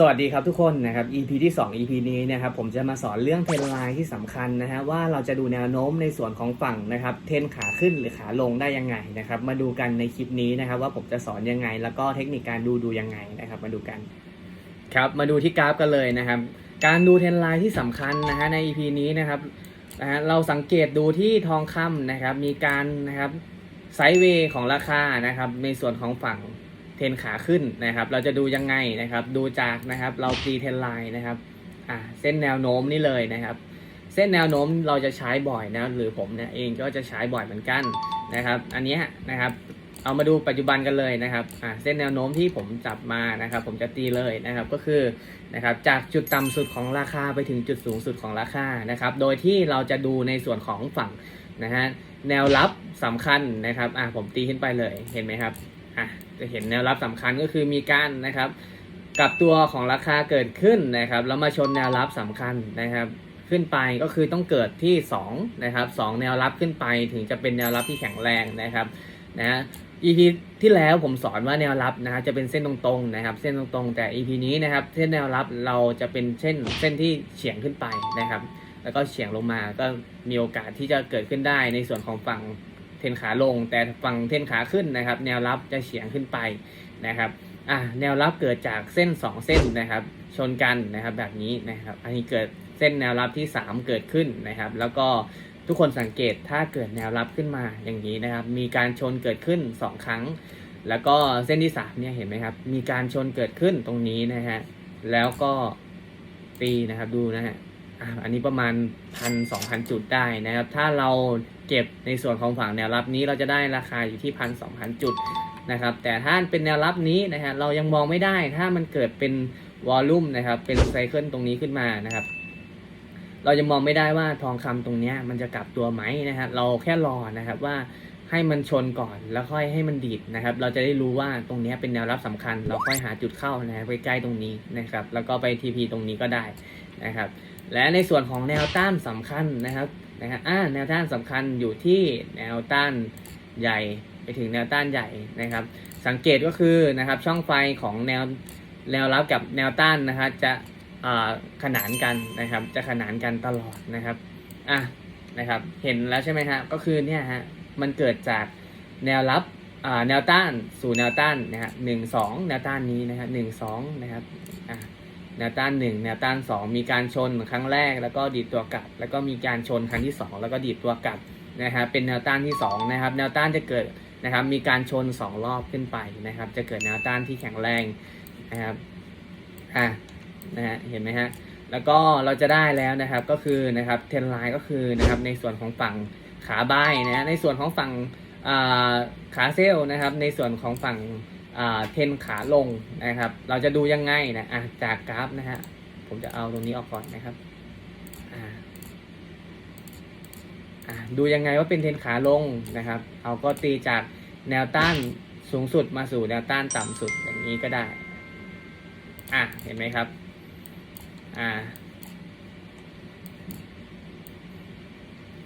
สวัสดีครับทุกคนนะครับ EP ที่ 2 EP นี้นะครับผมจะมาสอนเรื่องเทรนไลน์ที่สำคัญนะฮะว่าเราจะดูแนวโน้มในส่วนของฝั่งนะครับเทรนขาขึ้นหรือขาลงได้ยังไงนะครับมาดูกันในคลิปนี้นะครับว่าผมจะสอนยังไง แล้วก็เทคนิคการดูดูยังไงนะครับมาดูกันครับมาดูที่กราฟกันเลยนะครับการดูเทรนไลน์ที่สำคัญนะฮะใน EP นี้นะครับนะฮะเราสังเกตดูที่ทองคำนะครับมีการนะครับไซด์เวย์ของราคานะครับในส่วนของฝั่ง เทรนขาขึ้นนะครับ เราจะดูยังไงนะครับ ดูจากนะครับเราตีเทรนไลน์นะครับอ่าเส้นแนวโน้มนี่เลยนะครับ เส้นแนวโน้มเราจะใช้บ่อยนะหรือผมเนี่ยเองก็จะใช้บ่อยเหมือนกันนะครับ อันนี้นะครับ เอามาดูปัจจุบันกันเลยนะครับอ่าเส้นแนวโน้มที่ผมจับมานะครับ ผมจะตีเลยนะครับก็คือนะครับจากจุดต่ำสุดของราคาไปถึงจุดสูงสุดของราคานะครับ โดยที่เราจะดูในส่วนของฝั่งนะฮะแนวรับสำคัญนะครับอ่าผมตีขึ้นไปเลยเห็นไหมครับ อะจะเห็นแนวรับสำคัญก็คือมีการนะครับกลับตัวของราคาเกิดขึ้นนะครับแล้วมาชนแนวรับสำคัญนะครับ ขึ้นไปก็คือต้องเกิดที่2นะครับสองแนวรับขึ้นไปถึงจะเป็นแนวรับที่แข็งแรงนะครับนะ EP ที่แล้วผมสอนว่าแนวรับนะฮะจะเป็นเส้นตรงๆนะครับ เส้นตรงๆ แต่ EP นี้นะครับเส้นแนวรับเราจะเป็นเช่นเส้นที่เฉียงขึ้นไปนะครับ แล้วก็เฉียงลงมาก็มีโอกาสที่จะเกิดขึ้นได้ในส่วนของฝั่ง เทนขาลง แต่ฝั่งเทนขาขึ้นนะครับ แนวรับจะเฉียงขึ้นไปนะครับอะแนวรับเกิดจากเส้น 2 เส้นนะครับ ชนกันนะครับแบบนี้นะครับ อันนี้เกิดเส้นแนวรับที่ 3 เกิดขึ้นนะครับ แล้วก็ทุกคนสังเกตถ้าเกิดแนวรับขึ้นมาอย่างนี้นะครับ มีการชนเกิดขึ้น 2 ครั้ง แล้วก็เส้นที่3เนี่ยเห็นไหมครับ มีการชนเกิดขึ้นตรงนี้นะฮะแล้วก็ตีนะครับดูนะฮะ อันนี้ประมาณพันสองพันจุดได้นะครับ ถ้าเราเก็บในส่วนของฝั่งแนวรับนี้เราจะได้ราคาอยู่ที่พันสองพันจุดนะครับ แต่ถ้าเป็นแนวรับนี้นะฮะเรายังมองไม่ได้ ถ้ามันเกิดเป็นวอลลุ่มนะครับ เป็นไซเคิลตรงนี้ขึ้นมานะครับ เราจะมองไม่ได้ว่าทองคำตรงเนี้ยมันจะกลับตัวไหมนะฮะเราแค่รอนะครับว่าให้มันชนก่อนแล้วค่อยให้มันดีดนะครับ เราจะได้รู้ว่าตรงนี้เป็นแนวรับสำคัญ เราค่อยหาจุดเข้านะใกล้ๆตรงนี้นะครับ แล้วก็ไป TP ตรงนี้ก็ได้นะครับ และในส่วนของแนวต้านสำคัญนะครับนะฮะอ่าแนวต้านสำคัญอยู่ที่แนวต้านใหญ่ไปถึงแนวต้านใหญ่นะครับ สังเกตก็คือนะครับช่องไฟของแนวแนวรับกับแนวต้านนะครับจะอ่าขนานกันนะครับ จะขนานกันตลอดนะครับอะนะครับเห็นแล้วใช่ไหมฮะก็คือเนี่ยฮะมันเกิดจากแนวรับอ่าแนวต้านสู่แนวต้านนะฮะหนึ่งสองแนวต้านนี้นะฮะหนึ่งสองนะครับอะ แนวต้านหนึ่งแนวต้านสองมีการชนครั้งแรก แล้วก็ดีดตัวกลับ แล้วก็มีการชนครั้งที่สองแล้วก็ดีดตัวกลับนะฮะเป็นแนวต้านที่สองนะครับแนวต้านจะเกิดนะครับมีการชนสองรอบขึ้นไปนะครับ จะเกิดแนวต้านที่แข็งแรงนะครับอะนะฮะเห็นไหมฮะแล้วก็เราจะได้แล้วนะครับก็คือนะครับเทนไลน์ก็คือนะครับในส่วนของฝั่งขาบายนะฮะในส่วนของฝั่งอ่าขาเซลนะครับในส่วนของฝั่ง เทรนขาลงนะครับ เราจะดูยังไงนะะจากกราฟนะฮะ ผมจะเอาตรงนี้ออกก่อนนะครับดูยังไงว่าเป็นเทรนขาลงนะครับ เอาก็ตีจากแนวต้านสูงสุดมาสู่แนวต้านต่ำสุดอย่างนี้ก็ได้ อะ เห็นไหมครับ อ่า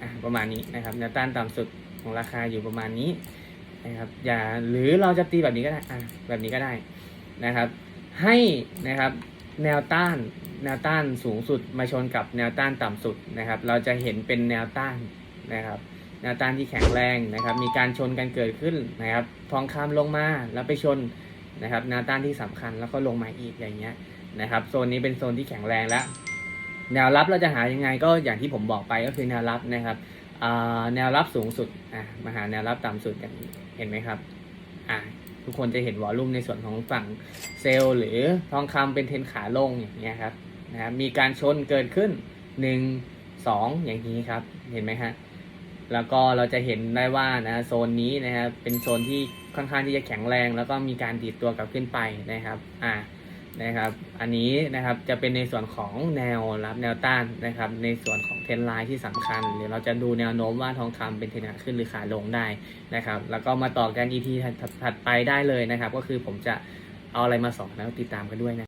อะประมาณนี้นะครับแนวต้านต่ำสุดของราคาอยู่ประมาณนี้ นะครับ อย่าหรือเราจะตีแบบนี้ก็ได้อะแบบนี้ก็ได้นะครับ ให้นะครับแนวต้านแนวต้านสูงสุดมาชนกับแนวต้านต่ำสุดนะครับ เราจะเห็นเป็นแนวต้านนะครับ แนวต้านที่แข็งแรงนะครับ มีการชนกันเกิดขึ้นนะครับ ทองคำลงมาแล้วไปชนนะครับแนวต้านที่สำคัญแล้วก็ลงมาอีกอย่างเงี้ยนะครับโซนนี้เป็นโซนที่แข็งแรงแล้ว แนวรับเราจะหายังไงก็อย่างที่ผมบอกไปก็คือแนวรับนะครับแนวรับสูงสุดมาหาแนวรับต่ำสุดอย่างนี้ เห็นไหมครับ อ่าทุกคนจะเห็นวอลลุ่มในส่วนของฝั่งเซลล์หรือทองคำเป็นเทนขาลงอย่างเงี้ยครับนะครับมีการชนเกิดขึ้นหนึ่งสองอย่างนี้ครับ เห็นไหมฮะแล้วก็เราจะเห็นได้ว่านะโซนนี้นะครับเป็นโซนที่ค่อนข้างที่จะแข็งแรง แล้วก็มีการดีดตัวกลับขึ้นไปนะครับ อ่า นะครับ อันนี้นะครับจะเป็นในส่วนของแนวรับแนวต้านนะครับ ในส่วนของเทรนไลน์ที่สำคัญเดี๋ยวเราจะดูแนวโน้มว่าทองคำเป็นเทรนขาขึ้นหรือขาลงได้นะครับ แล้วก็มาต่อกันอีทีถัดไปได้เลยนะครับ ก็คือผมจะเอาอะไรมาสอนแล้วติดตามกันด้วยนะ